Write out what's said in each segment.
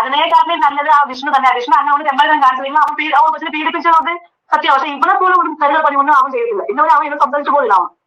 അതിനേക്കാട്ടിലും നല്ലത് ആ വിഷ്ണു തന്നെ. വിഷ്ണു അന്നോട് ചെമ്പരം കാണിച്ചില്ലെങ്കിൽ അവൻ അവൻ കൊച്ചിനെ പീഡിപ്പിച്ചത് സത്യം പക്ഷെ ഇവിടെ പോലും ഒരു പണിയൊന്നും അവൻ ചെയ്തില്ല ഇന്നവരെ അവൻ ഇത് സംസാരിച്ചു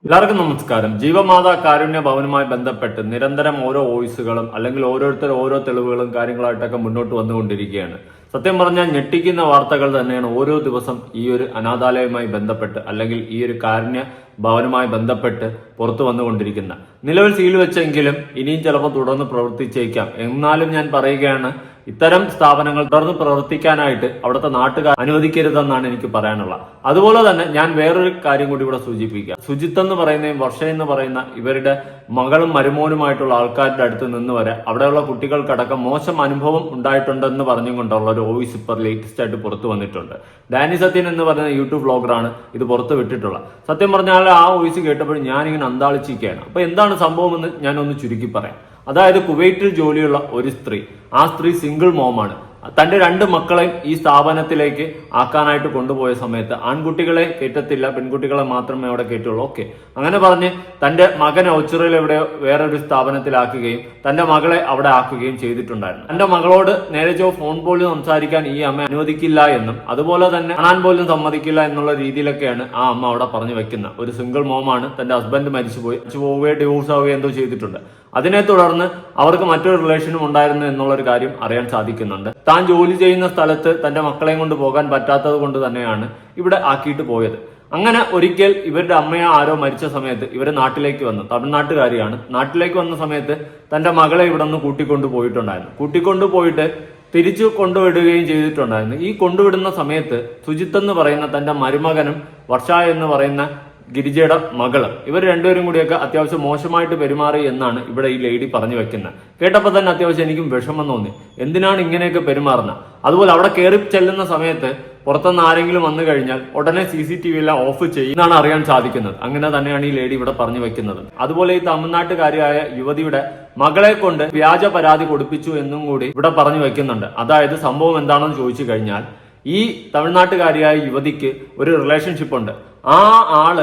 എല്ലാവർക്കും നമസ്കാരം. ജീവമാതാ കാരുണ്യ ഭവനുമായി ബന്ധപ്പെട്ട് നിരന്തരം ഓരോ വോയിസുകളും അല്ലെങ്കിൽ ഓരോരുത്തർ ഓരോ തെളിവുകളും കാര്യങ്ങളായിട്ടൊക്കെ മുന്നോട്ട് വന്നുകൊണ്ടിരിക്കുകയാണ്. സത്യം പറഞ്ഞാൽ ഞെട്ടിക്കുന്ന വാർത്തകൾ തന്നെയാണ് ഓരോ ദിവസം ഈ ഒരു അനാഥാലയവുമായി ബന്ധപ്പെട്ട് അല്ലെങ്കിൽ ഈ ഒരു കാരുണ്യ ഭവനുമായി ബന്ധപ്പെട്ട് പുറത്തു വന്നുകൊണ്ടിരിക്കുന്ന. നിലവിൽ സീൽ വെച്ചെങ്കിലും ഇനിയും ചിലപ്പോൾ തുടർന്ന് പ്രവർത്തിച്ചേക്കാം. എന്നാലും ഞാൻ പറയുകയാണ് ഇത്തരം സ്ഥാപനങ്ങൾ തുടർന്ന് പ്രവർത്തിക്കാനായിട്ട് അവിടുത്തെ നാട്ടുകാർ അനുവദിക്കരുതെന്നാണ് എനിക്ക് പറയാനുള്ളത്. അതുപോലെ തന്നെ ഞാൻ വേറൊരു കാര്യം കൂടി ഇവിടെ സൂചിപ്പിക്കാം. സുജിത്ത് എന്ന് പറയുന്നതും വർഷ എന്ന് പറയുന്ന ഇവരുടെ മകളും മരുമോനുമായിട്ടുള്ള ആൾക്കാരുടെ അടുത്ത് നിന്ന് വരെ അവിടെയുള്ള കുട്ടികൾക്കടക്കം മോശം അനുഭവം ഉണ്ടായിട്ടുണ്ടെന്ന് പറഞ്ഞുകൊണ്ടുള്ള ഒരു വോയിസ് ഇപ്പോൾ ലേറ്റസ്റ്റ് ആയിട്ട് പുറത്തു വന്നിട്ടുണ്ട്. ഡാനി സത്യൻ എന്ന് പറയുന്ന യൂട്യൂബ് വ്ളോഗറാണ് ഇത് പുറത്ത് വിട്ടിട്ടുള്ളത്. സത്യം പറഞ്ഞാൽ ആ വോയിസ് കേട്ടപ്പോൾ ഞാനിങ്ങനെ അന്താളിച്ചിരിക്കുകയാണ്. അപ്പൊ എന്താണ് സംഭവം എന്ന് ഞാനൊന്ന് ചുരുക്കി പറയാം. അതായത് കുവൈറ്റിൽ ജോലിയുള്ള ഒരു സ്ത്രീ. ആ സ്ത്രീ സിംഗിൾ മോമാണ് തന്റെ രണ്ട് മക്കളെയും ഈ സ്ഥാപനത്തിലേക്ക് ആക്കാനായിട്ട് കൊണ്ടുപോയ സമയത്ത് ആൺകുട്ടികളെ കയറ്റത്തില്ല പെൺകുട്ടികളെ മാത്രമേ അവിടെ കയറ്റുള്ളൂ. ഓക്കെ അങ്ങനെ പറഞ്ഞ് തന്റെ മകനെ ഒച്ചുറയിൽ എവിടെ വേറൊരു സ്ഥാപനത്തിലാക്കുകയും തന്റെ മകളെ അവിടെ ആക്കുകയും ചെയ്തിട്ടുണ്ടായിരുന്നു. തന്റെ മകളോട് നേരെ ഫോൺ പോലും സംസാരിക്കാൻ ഈ അമ്മ അനുവദിക്കില്ല എന്നും അതുപോലെ തന്നെ കാണാൻ പോലും സമ്മതിക്കില്ല എന്നുള്ള രീതിയിലൊക്കെയാണ് ആ അമ്മ അവിടെ പറഞ്ഞു വെക്കുന്നത്. ഒരു സിംഗിൾ മോമാണ് തന്റെ ഹസ്ബൻഡ് മരിച്ചുപോയി. മരിച്ചു പോവുകയോ ഡിവോഴ്സ് ആവുകയോ എന്തോ ചെയ്തിട്ടുണ്ട്. അതിനെ തുടർന്ന് അവർക്ക് മറ്റൊരു റിലേഷനും ഉണ്ടായിരുന്നു എന്നുള്ള ഒരു കാര്യം അറിയാൻ സാധിക്കുന്നുണ്ട്. താൻ ജോലി ചെയ്യുന്ന സ്ഥലത്ത് തന്റെ മക്കളെയും കൊണ്ട് പോകാൻ പറ്റാത്തത് കൊണ്ട് തന്നെയാണ് ഇവിടെ ആക്കിയിട്ട് പോയത്. അങ്ങനെ ഒരിക്കൽ ഇവരുടെ അമ്മയോ ആരോ മരിച്ച സമയത്ത് ഇവർ നാട്ടിലേക്ക് വന്നു. തമിഴ്നാട്ടുകാരിയാണ്. നാട്ടിലേക്ക് വന്ന സമയത്ത് തന്റെ മകളെ ഇവിടെ നിന്ന് കൂട്ടിക്കൊണ്ടു പോയിട്ടുണ്ടായിരുന്നു. കൂട്ടിക്കൊണ്ടു പോയിട്ട് തിരിച്ചു കൊണ്ടുവിടുകയും ചെയ്തിട്ടുണ്ടായിരുന്നു. ഈ കൊണ്ടുവിടുന്ന സമയത്ത് സുജിത്ത് എന്ന് പറയുന്ന തന്റെ മരുമകനും വർഷ എന്ന് പറയുന്ന ഗിരിജയുടെ മകൾ. ഇവർ രണ്ടുപേരും കൂടിയൊക്കെ അത്യാവശ്യം മോശമായിട്ട് പെരുമാറി എന്നാണ് ഇവിടെ ഈ ലേഡി പറഞ്ഞു വെക്കുന്നത് കേട്ടപ്പോൾ തന്നെ അത്യാവശ്യം എനിക്കും വിഷമം തോന്നി. എന്തിനാണ് ഇങ്ങനെയൊക്കെ പെരുമാറുന്നത് അതുപോലെ അവിടെ കയറി ചെല്ലുന്ന സമയത്ത് പുറത്തുനിന്ന് ആരെങ്കിലും വന്നു കഴിഞ്ഞാൽ ഉടനെ സി സി ടി വി എല്ലാം ഓഫ് ചെയ്യുന്നതാണ് അറിയാൻ സാധിക്കുന്നത്. അങ്ങനെ തന്നെയാണ് ഈ ലേഡി ഇവിടെ പറഞ്ഞു വെക്കുന്നത്. അതുപോലെ ഈ തമിഴ്നാട്ടുകാരിയായ യുവതിയുടെ മകളെ കൊണ്ട് വ്യാജ പരാതി കൊടുപ്പിച്ചു എന്നും കൂടി ഇവിടെ പറഞ്ഞു വെക്കുന്നുണ്ട്. അതായത് സംഭവം എന്താണെന്ന് ചോദിച്ചു കഴിഞ്ഞാൽ ഈ തമിഴ്നാട്ടുകാരിയായ യുവതിക്ക് ഒരു റിലേഷൻഷിപ്പ് ഉണ്ട്. ആ ആൾ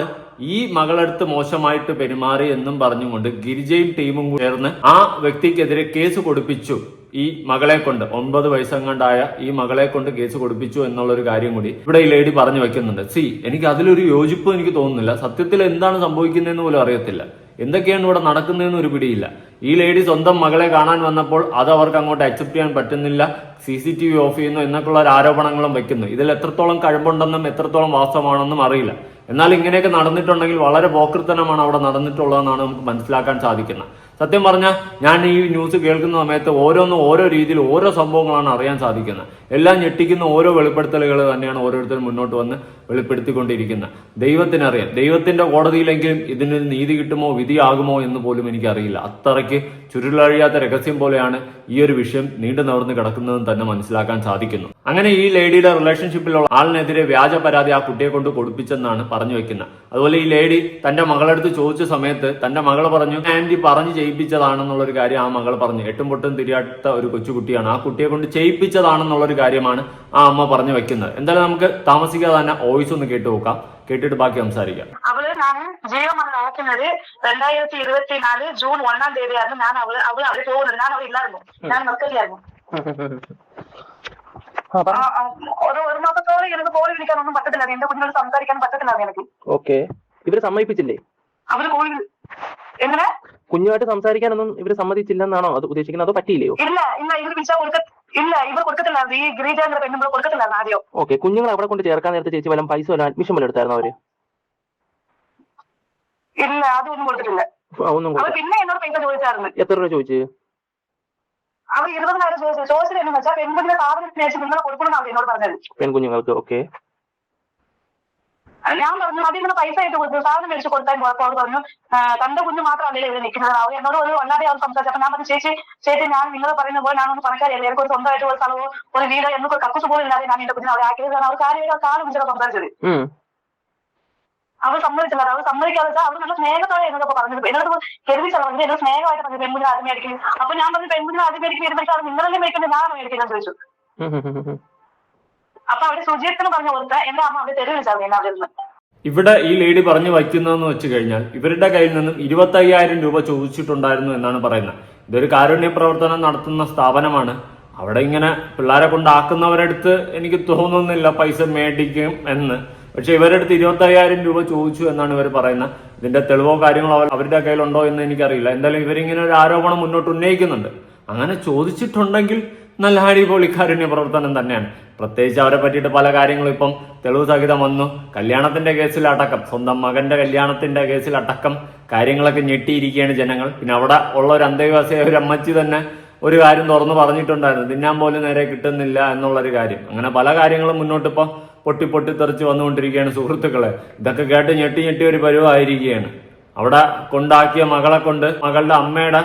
ഈ മകളടുത്ത് മോശമായിട്ട് പെരുമാറി എന്നും പറഞ്ഞുകൊണ്ട് ഗിരിജയും ടീമും ചേർന്ന് ആ വ്യക്തിക്കെതിരെ കേസ് കൊടുപ്പിച്ചു ഈ മകളെ കൊണ്ട്. ഒൻപത് വയസ്സങ്ങാണ്ടായ ഈ മകളെ കൊണ്ട് കേസ് കൊടുപ്പിച്ചു എന്നുള്ള ഒരു കാര്യം കൂടി ഇവിടെ ഈ ലേഡി പറഞ്ഞു വെക്കുന്നുണ്ട്. സി എനിക്ക് അതിലൊരു യോജിപ്പ് എനിക്ക് തോന്നുന്നില്ല. സത്യത്തിൽ എന്താണ് സംഭവിക്കുന്നതെന്ന് പോലും അറിയത്തില്ല. എന്തൊക്കെയാണ് ഇവിടെ നടക്കുന്നതെന്ന് ഒരു പിടിയില്ല. ഈ ലേഡി സ്വന്തം മകളെ കാണാൻ വന്നപ്പോൾ അത് അവർക്ക് അങ്ങോട്ട് അക്സെപ്റ്റ് ചെയ്യാൻ പറ്റുന്നില്ല. C C T V off ചെയ്യുന്നു എന്നൊക്കെയുള്ള ആരോപണങ്ങളും വെക്കുന്നു. ഇതിൽ എത്രത്തോളം കഴിവുണ്ടെന്നും എത്രത്തോളം വാസ്തവമാണെന്നും അറിയില്ല. എന്നാൽ ഇങ്ങനെയൊക്കെ നടന്നിട്ടുണ്ടെങ്കിൽ വളരെ പോക്കൃത്തനമാണ് അവിടെ നടന്നിട്ടുള്ളതെന്നാണ് നമുക്ക് മനസ്സിലാക്കാൻ സാധിക്കുന്നത്. സത്യം പറഞ്ഞാൽ ഞാൻ ഈ ന്യൂസ് കേൾക്കുന്ന സമയത്ത് ഓരോന്നും ഓരോ രീതിയിൽ ഓരോ സംഭവങ്ങളാണ് അറിയാൻ സാധിക്കുന്നത്. എല്ലാം ഞെട്ടിക്കുന്ന ഓരോ വെളിപ്പെടുത്തലുകൾ തന്നെയാണ് ഓരോരുത്തരും മുന്നോട്ട് വന്ന് വെളിപ്പെടുത്തിക്കൊണ്ടിരിക്കുന്നത്. ദൈവത്തിനറിയാം. ദൈവത്തിന്റെ കോടതിയിലെങ്കിലും ഇതിന് നീതി കിട്ടുമോ വിധിയാകുമോ എന്ന് പോലും എനിക്കറിയില്ല. അത്രയ്ക്ക് ചുരുളഴിയാത്ത രഹസ്യം പോലെയാണ് ഈ ഒരു വിഷയം നീണ്ടു നിവർന്ന് കിടക്കുന്നതെന്ന് തന്നെ മനസ്സിലാക്കാൻ സാധിക്കുന്നു. അങ്ങനെ ഈ ലേഡിയുടെ റിലേഷൻഷിപ്പിലുള്ള ആളിനെതിരെ വ്യാജ പരാതി ആ കുട്ടിയെ കൊണ്ട് കൊടുപ്പിച്ചെന്നാണ് പറഞ്ഞു വെക്കുന്നത്. അതുപോലെ ഈ ലേഡി തന്റെ മകളെടുത്ത് ചോദിച്ച സമയത്ത് തന്റെ മകൾ പറഞ്ഞു ആന്റി പറഞ്ഞു ചെയ്യിപ്പിച്ചതാണെന്നുള്ള ഒരു കാര്യം ആ മകൾ പറഞ്ഞു. എട്ടും പൊട്ടും തിരിയാത്ത ഒരു കൊച്ചുകുട്ടിയാണ്. ആ കുട്ടിയെ കൊണ്ട് ചെയ്യിപ്പിച്ചതാണെന്നുള്ള ഒരു കാര്യമാണ് ആ അമ്മ പറഞ്ഞു വെക്കുന്നത്. എന്തായാലും നമുക്ക് താമസിക്കാതെ തന്നെ വോയിസ് ഒന്ന് കേട്ടു നോക്കാം. കേട്ടിട്ട് ബാക്കി സംസാരിക്കാം. അവൾ ഞാൻ ജീവമാണ് നോക്കുന്നത് രണ്ടായിരത്തി ഇരുപത്തിനാല് ജൂൺ ഒന്നാം തീയതിയായിരുന്നു. ഞാൻ അവൾ അവൾ അവിടെ പോകുന്നത്. ഞാൻ അവിടെ ഇല്ലായിരുന്നു. ഞാൻ ഒരു ഒരു മാസത്തോളം എനിക്ക് കോളി വിളിക്കാനൊന്നും പറ്റത്തില്ല. എന്റെ കുഞ്ഞിനോട് സംസാരിക്കാൻ പറ്റത്തില്ല എനിക്ക്. ഓക്കെ. ഇവർ സമ്മതിപ്പിച്ചില്ലേ? അവർ കോളി എങ്ങനെ? കുഞ്ഞുമായിട്ട് സംസാരിക്കാനൊന്നും ഇവർ സമ്മതിച്ചില്ലെന്നാണോ അത് ഉദ്ദേശിക്കുന്നത്? അതോ പറ്റിയില്ലയോ? ഇല്ല ഇല്ല ഇവർ വിളിച്ചാൽ കൊടുക്ക ഇല്ല ഇവർ കൊടുക്കത്തില്ലായിരുന്നു ഈ ഗിരീജേന്ദ്ര പെണ്ണുമ്പോൾ കൊടുക്കത്തില്ലായിരുന്നു ആദ്യം. ഓക്കെ കുഞ്ഞുങ്ങളെ അവിടെ കൊണ്ട് ചേർക്കാൻ നേരത്തെ ചേച്ചി വല്ലതും പൈസ വല്ല അഡ്മിഷൻ വല്ല എടുത്തായിരുന്നു അവർ? ഇല്ല അതൊന്നും കൊടുത്തിട്ടില്ല. ആ, ഒന്നും അവർ കൊടുത്ത പിന്നെ എന്നോട് പൈസ ചോദിച്ചായിരുന്നു. എത്ര രൂപ ചോദിച്ചു? അവർ ഇരുപതിനായിരം ചോദിച്ചു. ചോദിച്ചത് എന്ന് വെച്ചാൽ പെൺകുഞ്ഞിന്റെ സാധനം മേടിച്ച് നിങ്ങൾ കൊടുക്കണം എന്നോട് പറഞ്ഞത്. പെൺകുഞ്ഞുങ്ങൾക്ക് ഓക്കെ. ഞാൻ പറഞ്ഞു അതിൽ നിന്ന് പൈസ ആയിട്ട് കൊടുത്തു സാധനം മേടിച്ച് കൊടുത്താൽ കുഴപ്പം അവർ പറഞ്ഞു "ആ, തന്റെ കുഞ്ഞു മാത്രമല്ലേ ഇവിടെ നിൽക്കുന്നത്? അവർ എന്നോട് ഒരു വല്ലാതെ അവർ സംസാരിച്ചു. അപ്പൊ ഞാൻ പറഞ്ഞു ചേച്ചി ചേച്ചി ഞാൻ നിങ്ങൾ പറയുന്ന പോലെ ഞാനൊന്ന് പണക്കാരിയല്ലേ. എനിക്ക് ഒരു സ്വന്തമായിട്ട് ഒരു സ്ഥലവും ഒരു വീട് എന്നൊക്കെ കക്കൂസ് പോലും ഇല്ലാതെ ഞാൻ എന്റെ കുഞ്ഞിനെ അവരെ ആക്കിയത്. അവർ കാര്യമായിട്ട് കാലം വിളിച്ചാൽ സംസാരിച്ചത്. അവർ സമ്മതിച്ചില്ല അവർ സമ്മതിക്കാതെ വെച്ചാൽ അവർ നല്ല സ്നേഹത്തോടെ എന്നൊക്കെ പറഞ്ഞത് എന്നോട് കരുതിച്ചാൽ പറഞ്ഞു എന്നോട് സ്നേഹമായിട്ട് പറഞ്ഞു പെൺകുഞ്ഞിനെ ആദ്യം മേടിക്കും. അപ്പൊ ഞാൻ പറഞ്ഞു പെൺകുഞ്ഞിനെ ആദ്യം മേടിക്കും വരുമ്പോഴേക്കും അത് നിങ്ങളല്ലേ മേടിക്കുന്നത് ഞാനാണ് മേടിക്കുന്നത് ചോദിച്ചു. അപ്പൊ അവർ സുജീത്തിന് പറഞ്ഞു കൊടുത്ത എന്റെ അമ്മ അവർ തെരുവിൽ എന്നെ അവിടെ നിന്ന് ഇവിടെ ഈ ലേഡി പറഞ്ഞു വയ്ക്കുന്നതെന്ന് വെച്ച് കഴിഞ്ഞാൽ ഇവരുടെ കയ്യിൽ നിന്നും ഇരുപത്തയ്യായിരം രൂപ ചോദിച്ചിട്ടുണ്ടായിരുന്നു എന്നാണ് പറയുന്നത്. ഇതൊരു കാരുണ്യ പ്രവർത്തനം നടത്തുന്ന സ്ഥാപനമാണ്. അവിടെ ഇങ്ങനെ പിള്ളേരെ കൊണ്ടാക്കുന്നവരടുത്ത് എനിക്ക് തോന്നുന്നില്ല പൈസ മേടിക്കും എന്ന്. പക്ഷെ ഇവരടുത്ത് അടുത്ത് ഇരുപത്തി അയ്യായിരം രൂപ ചോദിച്ചു എന്നാണ് ഇവർ പറയുന്നത്. ഇതിന്റെ തെളിവോ കാര്യങ്ങളോ അവരുടെ കയ്യിലുണ്ടോ എന്ന് എനിക്കറിയില്ല. എന്തായാലും ഇവരിങ്ങനെ ഒരു ആരോപണം മുന്നോട്ട് ഉന്നയിക്കുന്നുണ്ട്. അങ്ങനെ ചോദിച്ചിട്ടുണ്ടെങ്കിൽ നല്ല അടിപൊളി പൊളിക്കാരുണ്യ പ്രവർത്തനം തന്നെയാണ്. പ്രത്യേകിച്ച് അവരെ പറ്റിയിട്ട് പല കാര്യങ്ങളും ഇപ്പം തെളിവ് സഹിതം വന്നു. കല്യാണത്തിന്റെ കേസിൽ അടക്കം സ്വന്തം മകന്റെ കല്യാണത്തിന്റെ കേസിൽ അടക്കം കാര്യങ്ങളൊക്കെ ഞെട്ടിയിരിക്കുകയാണ് ജനങ്ങൾ. പിന്നെ അവിടെ ഉള്ള ഒരു അന്തേവാസിയായ ഒരു അമ്മച്ചി തന്നെ ഒരു കാര്യം തുറന്നു പറഞ്ഞിട്ടുണ്ടായിരുന്നു. തിന്നാൻ പോലും നേരെ കിട്ടുന്നില്ല എന്നുള്ളൊരു കാര്യം. അങ്ങനെ പല കാര്യങ്ങളും മുന്നോട്ട് ഇപ്പം പൊട്ടി പൊട്ടി തെറിച്ച് വന്നുകൊണ്ടിരിക്കുകയാണ് സുഹൃത്തുക്കളെ. ഇതൊക്കെ കേട്ട് ഞെട്ടി ഞെട്ടി ഒരു പരുവായിരിക്കുകയാണ്. അവിടെ കൊണ്ടാക്കിയ മകളെ കൊണ്ട് മകളുടെ അമ്മയുടെ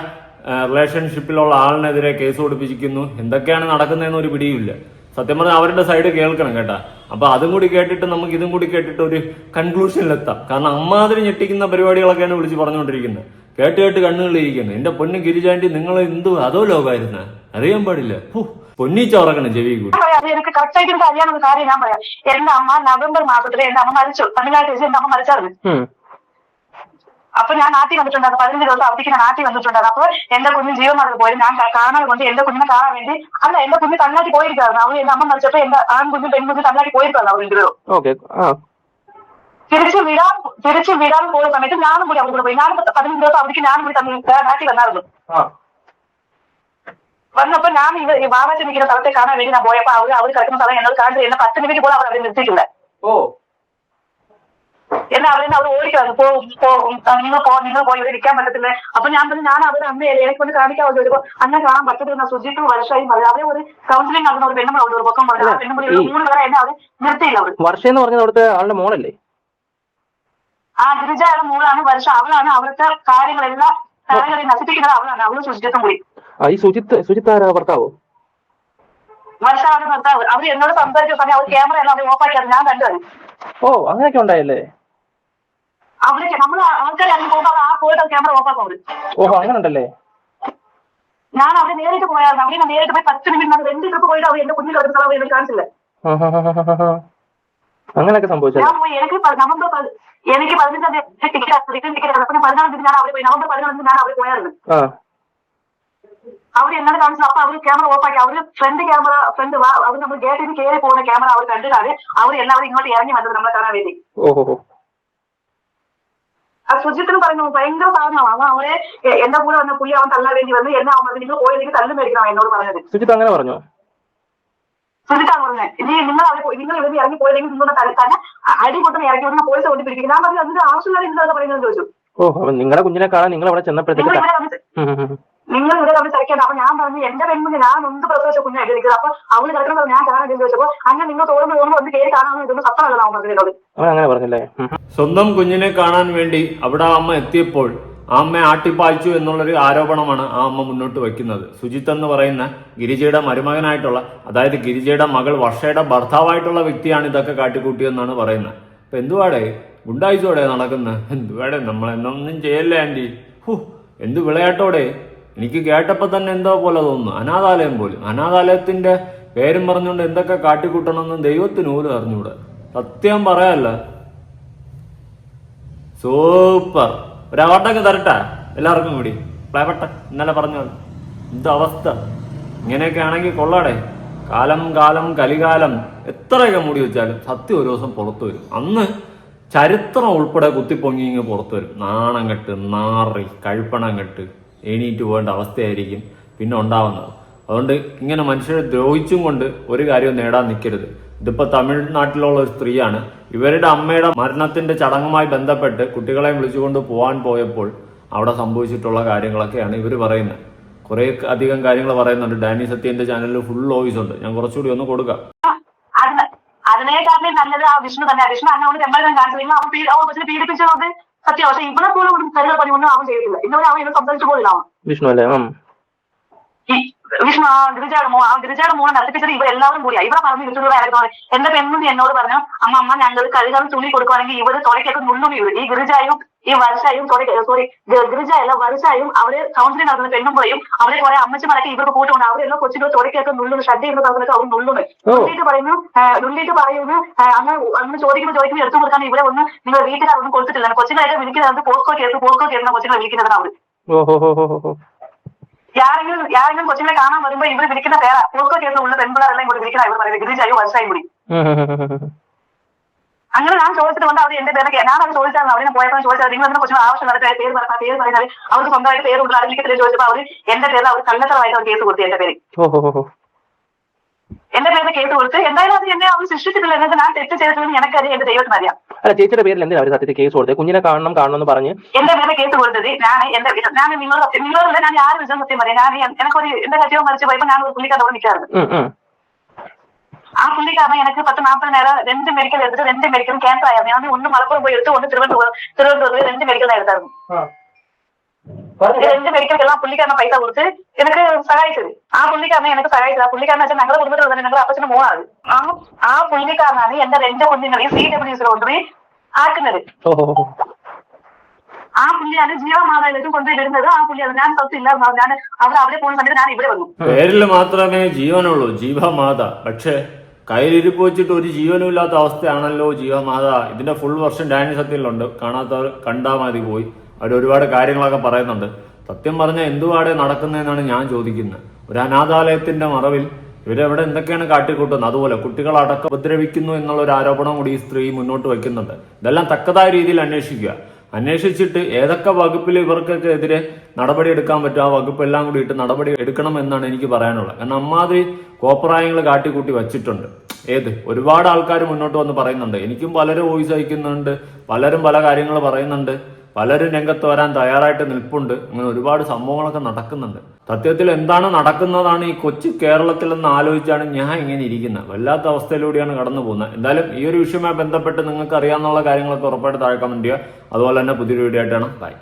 റിലേഷൻഷിപ്പിലുള്ള ആളിനെതിരെ കേസ് കൊടുപ്പിച്ചിരിക്കുന്നു എന്തൊക്കെയാണ് നടക്കുന്നതെന്ന് ഒരു പിടിയുമില്ല. സത്യം പറഞ്ഞാൽ അവരുടെ സൈഡ് കേൾക്കണം കേട്ടാ. അപ്പൊ അതും കൂടി കേട്ടിട്ട് നമുക്ക് ഇതും കൂടി കേട്ടിട്ട് ഒരു കൺക്ലൂഷനിലെത്താം കാരണം അമ്മാതിരി ഞെട്ടിക്കുന്ന പരിപാടികളൊക്കെയാണ് വിളിച്ച് പറഞ്ഞുകൊണ്ടിരിക്കുന്നത്. കേട്ട് കേട്ട് കണ്ണുകളിരിക്കുന്നത് എന്റെ പൊന്നു ഗിരിജാണ്ടി നിങ്ങൾ എന്തു അതോ ലോകമായിരുന്ന അറിയാൻ പാടില്ല. പൊന്നിച്ചോറക്കണം പൊന്നിച്ച ഉറക്കണം ചെവി കൂടി. എനിക്ക് കറക്റ്റ് ആയിട്ട് അറിയാനുള്ള കാര്യം ഞാൻ പറയാം. എന്റെ അമ്മ നവംബർ മാസത്തിൽ എന്റെ അമ്മ മരിച്ചു. തമിഴ്നാട്ടിൽ എന്റെ അമ്മ മരിച്ചായിരുന്നു. അപ്പൊ ഞാൻ നാട്ടിൽ വന്നിട്ടുണ്ടായിരുന്നു പതിനഞ്ച് ദിവസം അവധിക്ക് ഞാൻ നാട്ടിൽ വന്നിട്ടുണ്ടായിരുന്നു അപ്പൊ എന്റെ കുഞ്ഞ് ജീവനോട് പോയി. ഞാൻ കാ- കാണാതെ കൊണ്ട് എന്റെ കുഞ്ഞിനെ കാണാൻ വേണ്ടി അല്ല എന്റെ കുഞ്ഞ് തമിഴ്നാട്ടിൽ പോയിരിക്കായിരുന്നു അവർ എന്റെ അമ്മ മരിച്ചപ്പോ എന്റെ ആൺകുഞ്ഞും പെൺകുഞ്ഞും തമിഴ്നാട്ടിൽ പോയിരിക്കായിരുന്നു അവർ രണ്ടുപേരും. ഓക്കെ ആ. തിരിച്ച് വിടാൻ തിരിച്ച് വിടാൻ പോയ സമയത്ത് ഞാനും കൂടി അവിടെ കൂടെ പോയി. ഞാനും പതിനഞ്ച് ദിവസം അവധിക്ക് ഞാനും കൂടി തമിഴ് നാട്ടിൽ വന്നായിരുന്നു. ആ. വന്നപ്പോ ഞാൻ ഇവ ഈ വാവാച്ച നിൽക്കുന്ന സ്ഥലത്തെ കാണാൻ വേണ്ടി ഞാൻ പോയപ്പോ അവർ അവർ കിടക്കുന്ന സ്ഥലം എന്നോട് കാണിച്ചു എന്നെ പത്ത് മിനിറ്റ് പോലും അവർ അവിടെ നിർത്തിയിട്ടില്ല. ഓ. എന്നെ അറിയുന്ന അവർ ഓടിക്കാണ് പോ പോ നിങ്ങൾ പോ നിങ്ങൾ പോയി ഇവിടെ ഇരിക്കാൻ പറ്റത്തില്ല? അപ്പൊ ഞാൻ പറഞ്ഞു ഞാൻ അവരുടെ അമ്മയല്ലേ എനിക്ക് കൊണ്ട് കാണിക്കാൻ ചോദിച്ചപ്പോ അങ്ങനെ കാണാൻ പറ്റത്തില്ല സുജിത്ത് വർഷമായി മതി അവരെ ഒരു കൗൺസിലിംഗ് നടന്ന ഒരു പെണ്ണുമ്പോൾ അവിടെ ഒരു പൊക്കം പറഞ്ഞു ആ പെണ്ണുമ്പോൾ മൂന്ന് പേരെ എന്നെ അവർ നിർത്തിയില്ല അവർ വർഷ എന്ന് പറഞ്ഞത് അവിടുത്തെ ആളുടെ മോളല്ലേ? ആ ഗിരിജയുടെ മോളാണ് വർഷം. അവളാണ് അവിടുത്തെ കാര്യങ്ങളെല്ലാം കാര്യങ്ങളെ നശിപ്പിക്കുന്നത്. അവളാണ്. അവൾ സുജിത്തും കൂടി. ഈ സുജിത്ത് സുജിത്ത് ആരാ? ഭർത്താവോ? അവർ എന്നോട് സംസാരിച്ച സമയം അവർ ക്യാമറ എല്ലാം അവർ ഓഫാക്കിയത് ഞാൻ കണ്ടത് ഓ അങ്ങനെയൊക്കെ ഉണ്ടായല്ലേ? അവിടെ നമ്മൾ ആൾക്കാർ ഇറങ്ങി പോകുമ്പോൾ ആ പോയിട്ട് ക്യാമറ ഓഫാക്കും അവർ. ഓഹോ അങ്ങനെ ഉണ്ടല്ലേ ഞാൻ അവിടെ നേരിട്ട് പോയായിരുന്നു. അവിടെ നേരിട്ട് പോയി പത്ത് മിനിറ്റ് രണ്ട് ട്രിപ്പ് പോയിട്ട് അവർ എന്റെ കുഞ്ഞിൽ ഒരു സ്ഥലം എനിക്ക് കാണിച്ചില്ല. അങ്ങനെയൊക്കെ സംഭവിച്ചു? ഞാൻ പോയി. എനിക്ക് നവംബർ എനിക്ക് പതിനഞ്ചാം തീയതി ടിക്കറ്റ് റിട്ടേൺ ടിക്കറ്റ് ഞാൻ പതിനാലാം തീയതി ഞാൻ അവിടെ പോയി. നവംബർ പതിനാലാം ഞാൻ അവിടെ പോയായിരുന്നു. അവർ എന്നോട് കാണിച്ചു. അപ്പൊ അവർ ക്യാമറ ഓഫാക്കി അവർ ഫ്രണ്ട് ക്യാമറ ഫ്രണ്ട് അവർ നമ്മൾ ഗേറ്റിൽ കയറി പോകുന്ന ക്യാമറ അവർ കണ്ടിട്ടാണ് അവർ എല്ലാവരും ഇങ്ങോട്ട് ഇറങ്ങി വന്നത് നമ്മളെ കാണാൻ വേണ്ടി. ആ സുജിത്തിന് പറഞ്ഞു ഭയങ്കര സാധനമാണ് അവൻ അവരെ എന്റെ കൂടെ വന്ന പുള്ളി അവൻ തള്ളാൻ വേണ്ടി വന്നു എന്നെ അവൻ നിങ്ങൾ പോയി എനിക്ക് തല്ലും മേടിക്കണം എന്നോട് പറഞ്ഞത്. സുജിത്ത് അങ്ങനെ പറഞ്ഞു? സുജിത്താണ് പറഞ്ഞത്. ഇനി നിങ്ങൾ അവിടെ നിങ്ങൾ ഇവിടെ ഇറങ്ങി പോയില്ലെങ്കിൽ നിങ്ങളുടെ തന്നെ അടി കൊണ്ടും ഇറങ്ങി വിടുന്ന പോലീസ് കൊണ്ടിരിക്കും ഞാൻ പറഞ്ഞു അതിന്റെ ആവശ്യമില്ലാതെ നിങ്ങൾ പറയുന്നത് ചോദിച്ചു. ഓ നിങ്ങളുടെ കുഞ്ഞിനെ കാണാൻ നിങ്ങൾ അവിടെ ചെന്നപ്പോഴത്തേക്ക് നിങ്ങൾ ഇവിടെ വന്ന് തിരക്കേണ്ട അപ്പൊ ഞാൻ പറഞ്ഞു എന്റെ പെൺകുഞ്ഞ് ഞാൻ ഒന്ന് പ്രസവിച്ച കുഞ്ഞായിട്ട് നിൽക്കുന്നത് അപ്പൊ അവൾ കിടക്കുന്നത് ഞാൻ കാണാൻ ചോദിച്ചപ്പോ അങ്ങനെ നിങ്ങൾ തോന്നുന്നു തോന്നുന്നു വന്ന് കയറി കാണാമെന്ന് ഇതൊന്നും സത്യമല്ല അവൻ പറഞ്ഞതിനോട് അവൻ അങ്ങനെ പറഞ്ഞല്ലേ. സ്വന്തം കുഞ്ഞിനെ കാണാൻ വേണ്ടി അവിടെ അമ്മ എത്തിയപ്പോൾ ആ അമ്മ ആട്ടിപ്പായിച്ചു എന്നുള്ളൊരു ആരോപണമാണ് ആ അമ്മ മുന്നോട്ട് വയ്ക്കുന്നത്. സുജിത്ത് എന്ന് പറയുന്ന ഗിരിജയുടെ മരുമകനായിട്ടുള്ള അതായത് ഗിരിജയുടെ മകൾ വർഷയുടെ ഭർത്താവായിട്ടുള്ള വ്യക്തിയാണ് ഇതൊക്കെ കാട്ടിക്കൂട്ടിയെന്നാണ് പറയുന്നത്. അപ്പൊ എന്തുവാടെ? ഗുണ്ടായിച്ചോടെ നടക്കുന്നത് എന്തുവാടെ? നമ്മളെന്നൊന്നും ചെയ്യല്ലേ ആന്റി ഹു എന്ത് വിളയാട്ടോടെ? എനിക്ക് കേട്ടപ്പോൾ തന്നെ എന്തോ പോലെ തോന്നുന്നു. അനാഥാലയം പോലും. അനാഥാലയത്തിന്റെ പേരും പറഞ്ഞുകൊണ്ട് എന്തൊക്കെ കാട്ടിക്കൂട്ടണമെന്ന് ദൈവത്തിന് പോലും അറിഞ്ഞൂടെ. സത്യം പറയാല്ല. സൂപ്പർ. ഒരു അവട്ടൊക്കെ തരട്ടെ. എല്ലാവർക്കും കൂടി. പ്ലേപ്പെട്ട ഇന്നലെ പറഞ്ഞു എന്ത് അവസ്ഥ. ഇങ്ങനെയൊക്കെ ആണെങ്കിൽ കൊള്ളാടെ. കാലം കാലം കലികാലം എത്രയൊക്കെ മൂടി വെച്ചാലും സത്യം ഒരു ദിവസം പുറത്തു വരും. അന്ന് ചരിത്രം ഉൾപ്പെടെ കുത്തിപ്പൊങ്ങി ഇങ്ങ് പുറത്തു വരും. നാണം കെട്ട് നാറി കഴുപ്പണം കെട്ട്. എണീറ്റ് പോകേണ്ട അവസ്ഥയായിരിക്കും പിന്നെ ഉണ്ടാവുന്നത്. അതുകൊണ്ട് ഇങ്ങനെ മനുഷ്യരെ ദ്രോഹിച്ചും കൊണ്ട് ഒരു കാര്യവും നേടാൻ നിൽക്കരുത്. ഇതിപ്പോ തമിഴ്നാട്ടിലുള്ള ഒരു സ്ത്രീയാണ്. ഇവരുടെ അമ്മയുടെ മരണത്തിന്റെ ചടങ്ങുമായി ബന്ധപ്പെട്ട് കുട്ടികളെ വിളിച്ചുകൊണ്ട് പോകാൻ പോയപ്പോൾ അവിടെ സംഭവിച്ചിട്ടുള്ള കാര്യങ്ങളൊക്കെയാണ് ഇവർ പറയുന്നത്. കുറെ അധികം കാര്യങ്ങൾ പറയുന്നുണ്ട്. ഡാനി സത്യന്റെ ചാനലിൽ ഫുൾ വോയിസ് ഉണ്ട്. ഞാൻ കുറച്ചുകൂടി ഒന്ന് കൊടുക്കാം. അതിന് അതിനേക്കാളും നല്ലത് ആ വിഷ്ണു തന്നെ. വിഷ്ണു അന്നോട് ചെമ്പഴം കാണിച്ചു. നിങ്ങൾ അവൻ പീ- അവൻ പീഡിപ്പിച്ചത് സത്യം പക്ഷെ ഇവിടെ പോലും ഒരു കരുതൽ ഒന്നും അവൻ ചെയ്തിട്ടില്ല. ഇന്നവരെ അവൻ ഇന്ന് സംസാരിച്ചു പോലില്ല അവൻ. വിഷ്ണു അല്ലേ. വിഷ്ണു ആ ഗിരിജയുടെ മോ ആ ഗിരിജയുടെ മോനെ നശിപ്പിച്ചത് ഇവർ എല്ലാവരും കൂടിയാ ഇവിടെ പറഞ്ഞു വിളിച്ചുള്ളവരായിരുന്നു എന്റെ പെണ്ണുണ്ണി എന്നോട് പറഞ്ഞു അമ്മ അമ്മ ഞങ്ങൾ കഴുകാൻ തുണി കൊടുക്കുവാണെങ്കിൽ ഇവർ തുടക്കൊക്കെ നുള്ളുണി വീഴും. ഈ ഗിരിജായും ഈ വർഷായും സോറി സോറി ഗിരിജയല്ല വർഷായും അവർ കൗൺസിലിംഗ് നടത്തുന്ന പെണ്ണുമ്പോഴും അവരെ കുറെ അമ്മച്ചമാരൊക്കെ ഇവർക്ക് കൂട്ടുകൊണ്ട് അവരെല്ലാം കൊച്ചിന്റെ തുടക്കൊക്കെ നുള്ളുന്നു ശ്രദ്ധ ചെയ്യുന്ന പറഞ്ഞൊക്കെ അവർ നുള്ളുന്നു. നുള്ളിട്ട് നുള്ളിയിട്ട് പറയുന്നു നുള്ളിട്ട് നുള്ളിയിട്ട് പറയുന്നു അങ്ങ് അങ്ങനെ അങ്ങനെ ചോദിക്കുമ്പോൾ ചോദിക്കുമ്പോൾ എടുത്തു കൊടുക്കാൻ ഇവിടെ ഒന്ന് നിങ്ങൾ വീട്ടുകാരൊന്നും കൊടുത്തിട്ടില്ല. കൊച്ചിനായിട്ട് വിളിക്കുന്നത് പോസ്കോ കേസ് പോസ്കോ കേസ് കൊച്ചിനെ വിളിക്കുന്നതാണ് അവർ യാരെങ്കിലും യാരെങ്കിലും കൊച്ചിനെ കാണാൻ വരുമ്പോ ഇവർ വിളിക്കുന്ന പേരാ. പോസ്കോ കേസ് ഉള്ള പെൺപിള്ളേരെല്ലാം കൂടി വിളിക്കുന്ന ഇവർ പറയുന്നത് ഗിരിജായോ വർഷായും കൂടി. അങ്ങനെ ഞാൻ ചോദിച്ചിട്ട് വന്നാൽ അവർ എന്റെ പേരൊക്കെ ഞാൻ അവർ ചോദിച്ചാൽ അവരെ പോയപ്പോൾ ചോദിച്ചാൽ നിങ്ങൾ അതിനെ കുറച്ച് ആവശ്യം നടത്തിയ പേര് പറഞ്ഞാൽ പേര് പറഞ്ഞാൽ അവർക്ക് സ്വന്തമായിട്ട് പേര് ഉണ്ട് അറിയിക്കത്തില്ല ചോദിച്ചപ്പോൾ അവർ എന്റെ പേര് അവർ കള്ളത്തരമായിട്ട് അവർ കേസ് കൊടുത്തു എന്റെ പേര് എന്റെ പേര് കേസ് കൊടുത്ത് എന്തായാലും അത് എന്നെ അവർ സൃഷ്ടിച്ചിട്ടില്ല. എന്നത് ഞാൻ തെറ്റ് ചെയ്തിട്ടുണ്ടെന്ന് എനിക്കറിയാം എന്റെ ദൈവത്തിന് അറിയാം. അല്ല ചേച്ചിയുടെ പേരിൽ എന്തിനാ അവർ സത്യത്തിൽ കേസ് കൊടുത്തത്? കുഞ്ഞിനെ കാണണം കാണണം എന്ന് പറഞ്ഞ് എന്റെ പേരിൽ കേസ് കൊടുത്തത് ഞാൻ എന്റെ ഞാൻ നിങ്ങളോട് നിങ്ങളോട് ഞാൻ ആരും സത്യം പറയാം. ഞാൻ എനിക്കൊരു എന്റെ കച്ചവടം മരിച്ചു പോയപ്പോ ഞാൻ ഒരു പുള്ളിക്കാരോട് നിൽക്കാറുണ്ട്. ആ പുള്ളിക്കാരൻ എനിക്ക് പത്ത് നാൽപ്പത് നേരം രണ്ട് മെഡിക്കൽ എടുത്തിട്ട് രണ്ട് മെഡിക്കൽ ക്യാൻസർ ആയിരുന്നു. ഞാൻ ഒന്ന് മലപ്പുറം പോയി എടുത്ത് ഒന്ന് തിരുവനന്തപുരം തിരുവനന്തപുരത്ത് രണ്ട് മെഡിക്കൽ എടുത്തായിരുന്നു. രണ്ട് രണ്ട് മെഡിക്കൽക്കെല്ലാം പുള്ളിക്കാരനെ പൈസ കൊടുത്ത് എനിക്ക് സഹായിച്ചത്. ആ പുള്ളിക്കാരനെ എനിക്ക് സഹായിച്ചത്. ആ പുള്ളിക്കാരനെ വെച്ചാൽ ഞങ്ങളുടെ കുടുംബത്തിൽ തന്നെ ഞങ്ങളുടെ അപ്പച്ചന് മോളാണ്. ആ ആ പുള്ളിക്കാരനാണ് എന്റെ രണ്ട് കുഞ്ഞുങ്ങളെയും സി ഡബ്ല്യു കൊണ്ടുപോയി ആക്കുന്നത്. ആ പുള്ളിയാണ് ജീവമാതാവിലേക്കും കൊണ്ടുപോയി വരുന്നത് ആ പുള്ളിയാണ് ഞാൻ സ്ഥലത്തില്ല ഞാൻ അവിടെ അവിടെ പോകുന്ന സമയത്ത് ഞാൻ ഇവിടെ വന്നു. പേരിൽ മാത്രമേ ജീവനുള്ളൂ. ജീവമാത. പക്ഷേ കയ്യിലിരിപ്പ് വെച്ചിട്ട് ഒരു ജീവനും ഇല്ലാത്ത അവസ്ഥയാണല്ലോ ജീവമാത. ഇതിന്റെ ഫുൾ വെർഷൻ ഡാനി സത്യത്തിലുണ്ട് കാണാത്തവർ കണ്ടാ മതി പോയി. അവർ ഒരുപാട് കാര്യങ്ങളൊക്കെ പറയുന്നുണ്ട്. സത്യം പറഞ്ഞാൽ എന്തുവാടെ നടക്കുന്നതെന്നാണ് ഞാൻ ചോദിക്കുന്നത്. ഒരു അനാഥാലയത്തിന്റെ മറവിൽ ഇവരെവിടെ എന്തൊക്കെയാണ് കാട്ടിക്കൂട്ടുന്നത്? അതുപോലെ കുട്ടികളടക്കം ഉപദ്രവിക്കുന്നു എന്നുള്ള ഒരു ആരോപണം കൂടി ഈ സ്ത്രീ മുന്നോട്ട് വയ്ക്കുന്നുണ്ട്. ഇതെല്ലാം തക്കതായ രീതിയിൽ അന്വേഷിക്കുക. അന്വേഷിച്ചിട്ട് ഏതൊക്കെ വകുപ്പിൽ ഇവർക്കൊക്കെ എതിരെ നടപടി എടുക്കാൻ പറ്റും ആ വകുപ്പെല്ലാം കൂടി ഇട്ട് നടപടി എടുക്കണം എന്നാണ് എനിക്ക് പറയാനുള്ളത്. കാരണം അമ്മാതിരി കോപ്രായങ്ങൾ കാട്ടിക്കൂട്ടി വച്ചിട്ടുണ്ട്. ഏത്? ഒരുപാട് ആൾക്കാർ മുന്നോട്ട് വന്ന് പറയുന്നുണ്ട്. എനിക്കും പലരും വോയിസ് അയക്കുന്നുണ്ട് പലരും പല കാര്യങ്ങൾ പറയുന്നുണ്ട്. പലരും രംഗത്ത് വരാൻ തയ്യാറായിട്ട് നിൽപ്പുണ്ട്. അങ്ങനെ ഒരുപാട് സംഭവങ്ങളൊക്കെ നടക്കുന്നുണ്ട്. സത്യത്തിൽ എന്താണ് നടക്കുന്നതാണ് ഈ കൊച്ചു കേരളത്തിൽ എന്ന് ആലോചിച്ചാണ് ഞാൻ ഇങ്ങനെ ഇരിക്കുന്നത്. വല്ലാത്ത അവസ്ഥയിലൂടെയാണ് കടന്നു പോകുന്നത്. എന്തായാലും ഈ ഒരു വിഷയവുമായി ബന്ധപ്പെട്ട് നിങ്ങൾക്ക് അറിയാവുന്ന കാര്യങ്ങളൊക്കെ ഉറപ്പായിട്ട് താഴെ കമന്റ് ചെയ്യുക. അതുപോലെ തന്നെ പുതിയൊരു വീഡിയോ ആയിട്ടാണ്. ബൈ